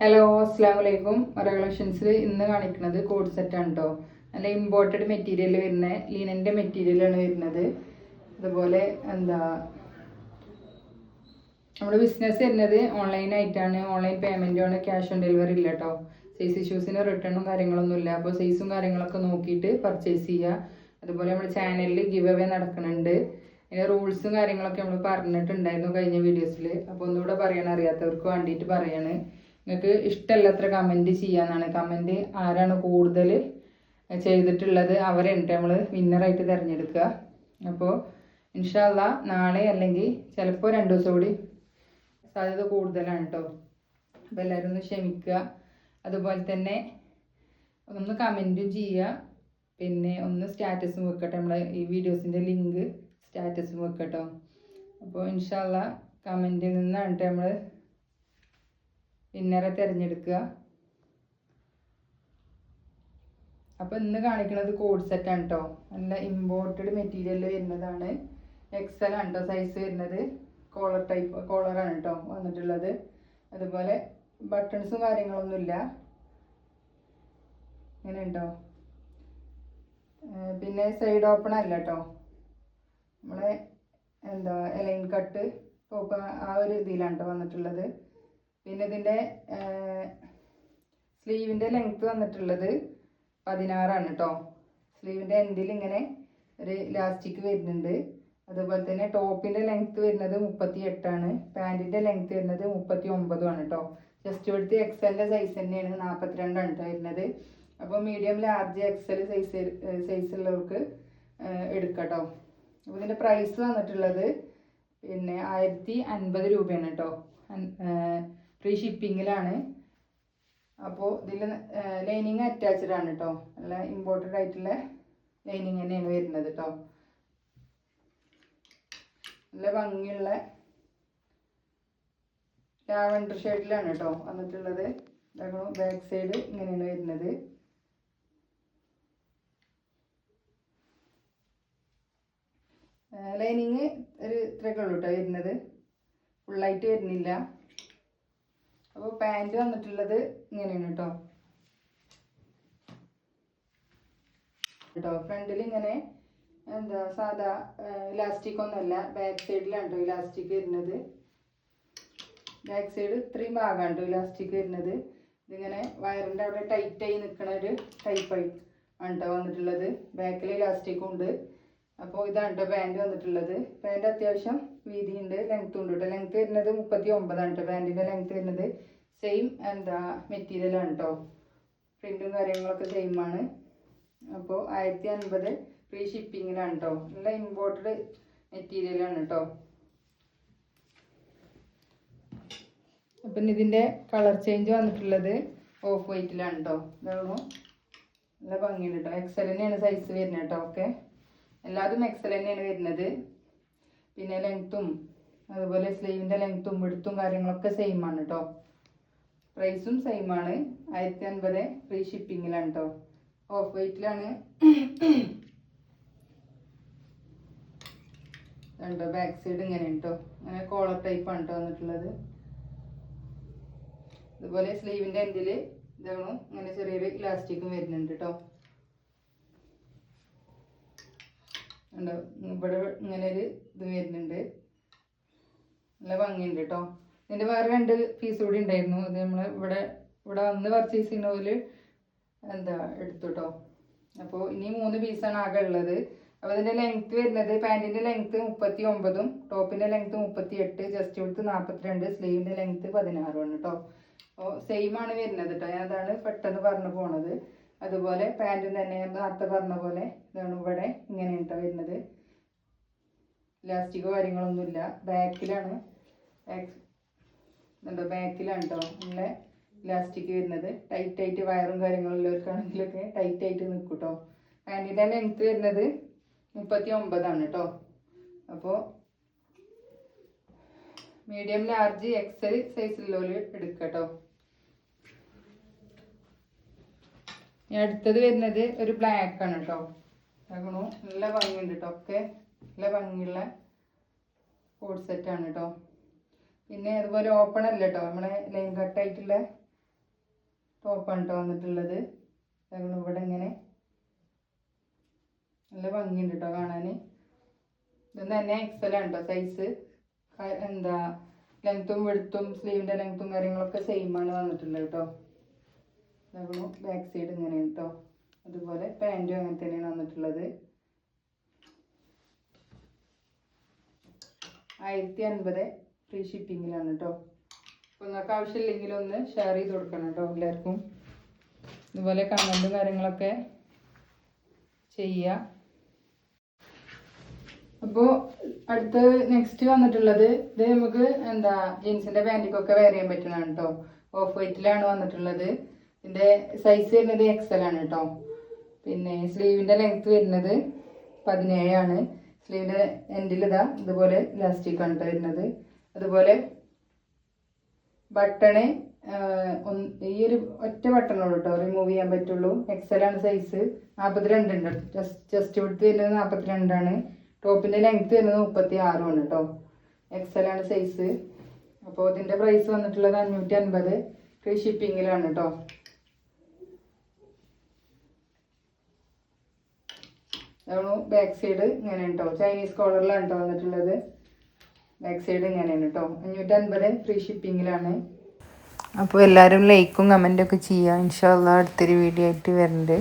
Hello അസ്സാം വലൈക്കും മറ കളക്ഷൻസിൽ ഇന്ന് കാണിക്കുന്നത് കോഡ് സെറ്റാണ് കേട്ടോ നല്ല ഇമ്പോർട്ടഡ് മെറ്റീരിയൽ വരുന്നത് ലീനന്റെ മെറ്റീരിയലാണ് വരുന്നത്. അതുപോലെ എന്താ നമ്മുടെ ബിസിനസ് വരുന്നത് ഓൺലൈൻ ആയിട്ടാണ്. ഓൺലൈൻ പേയ്മെന്റുമാണ് ക്യാഷ് ഓൺ ഡെലിവറി ഇല്ല കേട്ടോ സൈസ് ഇഷ്യൂസിന് റിട്ടേണും കാര്യങ്ങളൊന്നും ഇല്ല. അപ്പോൾ സൈസും കാര്യങ്ങളൊക്കെ നോക്കിയിട്ട് പർച്ചേസ് ചെയ്യുക അതുപോലെ നമ്മുടെ ചാനലിൽ ഗിവ് അവേ നടക്കുന്നുണ്ട് അതിന്റെ റൂൾസും കാര്യങ്ങളൊക്കെ നമ്മൾ പറഞ്ഞിട്ടുണ്ടായിരുന്നു കഴിഞ്ഞ വീഡിയോസിൽ അപ്പോൾ ഒന്നുകൂടെ പറയണം അറിയാത്തവർക്ക് വേണ്ടിയിട്ട് പറയാണ്. നിങ്ങൾക്ക് ഇഷ്ടമല്ലത്ര കമന്റ് ചെയ്യാന്നാണ്. കമന്റ് ആരാണ് കൂടുതൽ ചെയ്തിട്ടുള്ളത് അവരെ നമ്മൾ വിന്നറായിട്ട് തിരഞ്ഞെടുക്കുക. അപ്പോൾ ഇൻഷാല്ല നാളെ അല്ലെങ്കിൽ ചിലപ്പോൾ രണ്ട് ദിവസം കൂടി സാധ്യത കൂടുതലാണ് കേട്ടോ അപ്പോൾ എല്ലാവരും ഒന്ന് ക്ഷമിക്കുക. അതുപോലെ തന്നെ ഒന്ന് കമന്റും ചെയ്യുക. പിന്നെ ഒന്ന് സ്റ്റാറ്റസും വെക്കട്ടെ. നമ്മളെ ഈ വീഡിയോസിന്റെ ലിങ്ക് സ്റ്റാറ്റസും വെക്കട്ടോ. അപ്പോൾ ഇൻഷാല്ല കമന്റിൽ നിന്നാണ് നമ്മൾ വിന്നറെ തിരഞ്ഞെടുക്കുക. അപ്പോൾ ഇന്ന് കാണിക്കുന്നത് കോഡ് സെറ്റാണ് കേട്ടോ നല്ല ഇമ്പോർട്ടഡ് മെറ്റീരിയൽ വരുന്നതാണ്. എക്സൽ കേട്ടോ സൈസ് വരുന്നത്? കോളർ ടൈപ്പ് കോളറാണ് കേട്ടോ വന്നിട്ടുള്ളത്. അതുപോലെ ബട്ടൺസും കാര്യങ്ങളൊന്നുമില്ല ഇങ്ങനെ ഉണ്ടോ? പിന്നെ സൈഡ് ഓപ്പൺ അല്ല കേട്ടോ നമ്മളെ എന്താ എലൈൻ കട്ട് ടോപ്പ് ആ ഒരു ഇതിലാണ് കേട്ടോ വന്നിട്ടുള്ളത്. പിന്നെ ഇതിന്റെ സ്ലീവിന്റെ ലെങ്ത്ത് വന്നിട്ടുള്ളത് പതിനാറാണ് കേട്ടോ സ്ലീവിന്റെ എൻഡിൽ ഇങ്ങനെ ഒരു ഇലാസ്റ്റിക് വരുന്നുണ്ട്. അതുപോലെ തന്നെ ടോപ്പിന്റെ ലെങ്ത്ത് വരുന്നത് മുപ്പത്തി എട്ടാണ് പാന്റിന്റെ ലെങ്ത്ത് വരുന്നത് മുപ്പത്തി ഒമ്പതുമാണ് കേട്ടോ ജസ്റ്റ് ഇവിടുത്തെ എക്സലിന്റെ സൈസ് തന്നെയാണ്. നാൽപ്പത്തിരണ്ടാണ് കേട്ടോ വരുന്നത്. അപ്പോൾ medium large XL size size ഉള്ളവർക്ക് എടുക്കാം കേട്ടോ അപ്പോൾ ഇതിന്റെ പ്രൈസ് വന്നിട്ടുള്ളത് പിന്നെ ആയിരത്തി അൻപത് രൂപയാണ് കേട്ടോ ഫ്രീ ഷിപ്പിങ്ങിലാണ് അപ്പോൾ ഇതിൽ ലൈനിങ് അറ്റാച്ച്ഡ് ആണ് കേട്ടോ നല്ല ഇമ്പോർട്ടന്റ് ആയിട്ടുള്ള ലൈനിങ് തന്നെയാണ് വരുന്നത് കേട്ടോ നല്ല ഭംഗിയുള്ള ലാവൻഡർ ഷെയ്ഡിലാണ് കേട്ടോ വന്നിട്ടുള്ളത്. ബാക്ക് സൈഡ് ഇങ്ങനെയാണ് വരുന്നത്. ലൈനിങ് ഒരു ഇത്രയൊക്കെ ഉള്ളൂ കേട്ടോ വരുന്നത്. ഫുള്ളായിട്ട് വരുന്നില്ല. അപ്പോൾ പാന്റ് വന്നിട്ടുള്ളത് ഇങ്ങനെയാണ് കേട്ടോ കേട്ടോ ഫ്രണ്ടിൽ ഇങ്ങനെ എന്താ സാധാ ഇലാസ്റ്റിക് ഒന്നുമല്ല ബാക്ക് സൈഡിലാണ് കേട്ടോ ഇലാസ്റ്റിക് വരുന്നത്. ബാക്ക് സൈഡ് ഇത്രയും ഭാഗമാണ് കേട്ടോ ഇലാസ്റ്റിക് വരുന്നത്. ഇതിങ്ങനെ വയറിന്റെ അവിടെ ടൈറ്റായി നിൽക്കുന്ന ഒരു ടൈപ്പായി ആണ് കേട്ടോ വന്നിട്ടുള്ളത്. ബാക്കിൽ ഇലാസ്റ്റിക്കും ഉണ്ട്. അപ്പോൾ ഇതാണ് കേട്ടോ പാന്റ് വന്നിട്ടുള്ളത്. പാന്റ് അത്യാവശ്യം ഉണ്ട് ലെങ്ത്തും ഉണ്ട് കേട്ടോ ലെങ്ത്ത് വരുന്നത് മുപ്പത്തി ഒമ്പതാണ് കേട്ടോ പാന്റിന്റെ ലെങ്ത്ത് വരുന്നത് സെയിം എന്താ മെറ്റീരിയലാണ് കേട്ടോ പ്രിന്റും കാര്യങ്ങളൊക്കെ സെയിം ആണ്. അപ്പോൾ ആയിരത്തി അൻപത് ഫ്രീ ഷിപ്പിങ്ങിലാണ് കേട്ടോ നല്ല ഇമ്പോർട്ടഡ് മെറ്റീരിയലാണ് കേട്ടോ അപ്പം ഇതിന്റെ കളർ ചേഞ്ച് വന്നിട്ടുള്ളത് ഓഫ് വൈറ്റിലാണ് കേട്ടോ ഇതാണോ നല്ല ഭംഗിയുണ്ട് കേട്ടോ എക്സൽ തന്നെയാണ് സൈസ് വരുന്നത് കേട്ടോ ഓക്കെ എല്ലാതും എക്സൽ തന്നെയാണ് വരുന്നത്. പിന്നെ ലെങ്ത്തും അതുപോലെ സ്ലീവിന്റെ ലെങ്ത്തും വെടുത്തും കാര്യങ്ങളൊക്കെ സെയിം ആണ് കേട്ടോ പ്രൈസും സെയിം ആണ്. ആയിരത്തി അൻപത് ഫ്രീ ഷിപ്പിങ്ങിലാണ് കേട്ടോ ഓഫ് വൈറ്റിലാണ് കണ്ടോ ബാക്ക് സൈഡ് ഇങ്ങനെ കേട്ടോ അങ്ങനെ കോളർ ടൈപ്പ് ആണ് കേട്ടോ വന്നിട്ടുള്ളത്. അതുപോലെ സ്ലീവിന്റെ എൻഡിൽ ഇതാണ് ഇങ്ങനെ ചെറിയൊരു ഇലാസ്റ്റിക്കും വരുന്നുണ്ട് കേട്ടോ ഉണ്ടോ ഇവിടെ ഇങ്ങനെ ഒരു ഇത് വരുന്നുണ്ട്. നല്ല ഭംഗിയുണ്ട് കേട്ടോ ഇതിന്റെ വേറെ രണ്ട് പീസ് കൂടി ഉണ്ടായിരുന്നു. ഇത് നമ്മൾ ഇവിടെ ഇവിടെ വന്ന് പർച്ചേസ് ചെയ്യുന്ന പോലെ എന്താ എടുത്തു കേട്ടോ അപ്പോൾ ഇനി മൂന്ന് പീസാണ് ആകെ ഉള്ളത്. അപ്പോൾ ഇതിന്റെ ലെങ്ത്ത് വരുന്നത് പാന്റിന്റെ ലെങ്ത്ത് മുപ്പത്തി ഒമ്പതും ടോപ്പിന്റെ ലെങ്ത്ത് മുപ്പത്തി എട്ട് ജസ്റ്റ് കൊടുത്ത് നാൽപ്പത്തിരണ്ട് സ്ലീവിന്റെ ലെങ്ത്ത് പതിനാറുമാണ് കേട്ടോ അപ്പോൾ സെയിം ആണ് വരുന്നത് കേട്ടോ ഞാൻ അതാണ് പെട്ടെന്ന് പറഞ്ഞു പോണത്. അതുപോലെ പാന്റും തന്നെ നേരത്തെ പറഞ്ഞ പോലെ ഇതാണ് ഇവിടെ ഇങ്ങനെ കേട്ടോ വരുന്നത് ഇലാസ്റ്റിക്കോ കാര്യങ്ങളൊന്നുമില്ല ബാക്കിലാണ് ബാക്ക് എന്തോ ബാക്കിലാണ് കേട്ടോ നല്ല ഇലാസ്റ്റിക് വരുന്നത്. ടൈറ്റ് ആയിട്ട് വയറും കാര്യങ്ങളുള്ളവർക്കാണെങ്കിലൊക്കെ ടൈറ്റ് ആയിട്ട് നിൽക്കും കേട്ടോ പാന്റിന്റെ ലെങ്ത്ത് വരുന്നത് മുപ്പത്തി ഒമ്പതാണ് കേട്ടോ അപ്പോൾ മീഡിയം ലാർജ് എക്സൽ സൈസിലുള്ളവർ എടുക്കുക കേട്ടോ ഇനി അടുത്തത് വരുന്നത് ഒരു ബ്ലാക്ക് ആണ് കേട്ടോ ഇതാക്കണു. നല്ല ഭംഗിയുണ്ട് കേട്ടോ ഒക്കെ നല്ല ഭംഗിയുള്ള കോഡ് ആണ് കേട്ടോ പിന്നെ അതുപോലെ ഓപ്പൺ അല്ല കേട്ടോ നമ്മളെ ലൈൻ കട്ടായിട്ടുള്ള ടോപ്പാണ് കേട്ടോ വന്നിട്ടുള്ളത്. ഞങ്ങൾ ഇവിടെ ഇങ്ങനെ. നല്ല ഭംഗിയുണ്ട് കേട്ടോ കാണാൻ ഇതൊന്നും തന്നെ എക്സൽ ആണ് കേട്ടോ സൈസ് എന്താ ലെങ്ത്തും വെടുത്തും സ്ലീവിന്റെ ലെങ്ത്തും കാര്യങ്ങളൊക്കെ സെയിം ആണ് വന്നിട്ടുള്ളത് കേട്ടോ ഇതാകണു ബാക്ക് സൈഡ് ഇങ്ങനെയാണ് കേട്ടോ അതുപോലെ പാന്റും അങ്ങനെ തന്നെയാണ് വന്നിട്ടുള്ളത്. ആയിരത്തി അൻപത് ഫ്രീ ഷിപ്പിങ്ങിലാണ് കേട്ടോ അപ്പോൾ നിങ്ങൾക്ക് ആവശ്യമില്ലെങ്കിൽ ഒന്ന് ഷെയർ ചെയ്ത് കൊടുക്കണം കേട്ടോ എല്ലാവർക്കും. ഇതുപോലെ കമന്റും കാര്യങ്ങളൊക്കെ ചെയ്യുക. അപ്പോൾ അടുത്ത് നെക്സ്റ്റ് വന്നിട്ടുള്ളത് ഇത് നമുക്ക് എന്താ ജീൻസിന്റെ പാന്റിക്കൊക്കെ വെയർ ചെയ്യാൻ പറ്റുന്നതാണ് കേട്ടോ ഓഫ് വൈറ്റിലാണ് വന്നിട്ടുള്ളത്. ഇതിന്റെ സൈസ് വരുന്നത് എക്സൽ ആണ് കേട്ടോ പിന്നെ സ്ലീവിന്റെ ലെങ്ത് വരുന്നത് പതിനേഴാണ് സ്ലീവിന്റെ എൻഡിൽ ഇതാ ഇതുപോലെ ഇലാസ്റ്റിക് ആണ് കേട്ടോ വരുന്നത്. അതുപോലെ ബട്ടണ് ഈ ഒരു ഒറ്റ ബട്ടണുള്ളൂ കേട്ടോ റിമൂവ് ചെയ്യാൻ പറ്റുള്ളൂ. എക്സൽ ആണ് സൈസ് നാൽപ്പത്തിരണ്ട് ഉണ്ട്. ജസ്റ്റ് വിടുത്ത് വരുന്നത് നാൽപ്പത്തിരണ്ടാണ് ടോപ്പിന്റെ ലെങ്ത് വരുന്നത് മുപ്പത്തി ആണ് കേട്ടോ എക്സൽ ആണ് സൈസ് അപ്പോൾ ഇതിന്റെ പ്രൈസ് വന്നിട്ടുള്ളത് അഞ്ഞൂറ്റി അൻപത്. ഫ്രീ ഷിപ്പിങ്ങിലാണ് കേട്ടോ ബാക്ക് സൈഡ് ഇങ്ങനെയാണ് കേട്ടോ ചൈനീസ് കോളറിലാണ് കേട്ടോ വന്നിട്ടുള്ളത്. ബാക്ക് സൈഡ് ഇങ്ങനെയാണ് കേട്ടോ അഞ്ഞൂറ്റി അൻപത് ഫ്രീ ഷിപ്പിങ്ങിലാണ് അപ്പോൾ എല്ലാവരും ലൈക്കും കമന്റൊക്കെ ചെയ്യുക ഇൻഷാല്ല അടുത്തൊരു വീഡിയോ ആയിട്ട് വരുന്നുണ്ട്